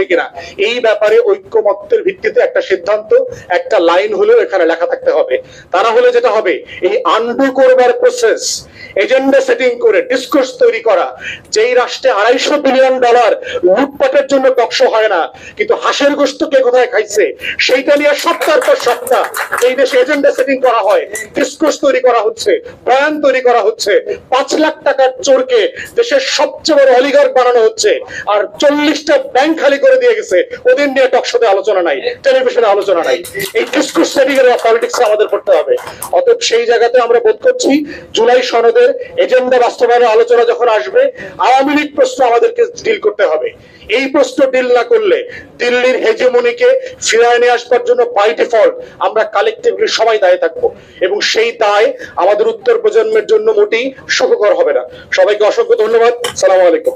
হবে কিনা? এই ব্যাপারে ঐক্যমত্যের ভিত্তিতে একটা সিদ্ধান্ত, একটা লাইন হলেও এখানে লেখা থাকতে হবে। তারা হলে যেটা হবে, এই আন্ডু করবার প্রসেস এজেন্ডা সেটিং করে ডিসকোর্স তৈরি করা, যেই রাষ্ট্রে আড়াইশো বিলিয়ন ডলার লুটপাটের জন্য টকশো হয় না, কিন্তু হাঁসের গোস্ত কে কোথায় খাইছে, সেইটা নিয়ে সপ্তাহ পর সপ্তাহ এই দেশে এজেন্ডা সেটিং করা হয় ডিসকোর্স তৈরি করা হচ্ছে, বয়ান তৈরি করা হচ্ছে, পাঁচ লাখ টাকার চোরকে দেশের সবচেয়ে বড় অলিগার বানানো হচ্ছে, আর চল্লিশটা ব্যাংক খালি করে দিয়ে গেছে, ওদের নিয়ে টকশোতে আলোচনা নাই টেলিভিশনে আলোচনা নাই। এই ডিসকোর্স সেটিং এর পলিটিক্স আমাদের করতে হবে। অতএব সেই জায়গাতে আমরা বোধ করছি, জুলাই সনদের এজেন্ডা বাস্তবায়নের আলোচনা যখন আসবে, আওয়ামী লীগ প্রশ্ন আমাদেরকে ডিল করতে হবে। এই প্রশ্ন ডিল না করলে দিল্লির হেজেমনিকে ফিরায় নিয়ে আসবার জন্য বাই ডিফল্ট আমরা কালেকটিভলি সবাই দায়ে থাকব। এবং সেই দায় আমাদের উত্তর প্রজন্মের জন্য মোটেই সুখকর হবে না। সবাইকে অসংখ্য ধন্যবাদ। সালাম আলাইকুম।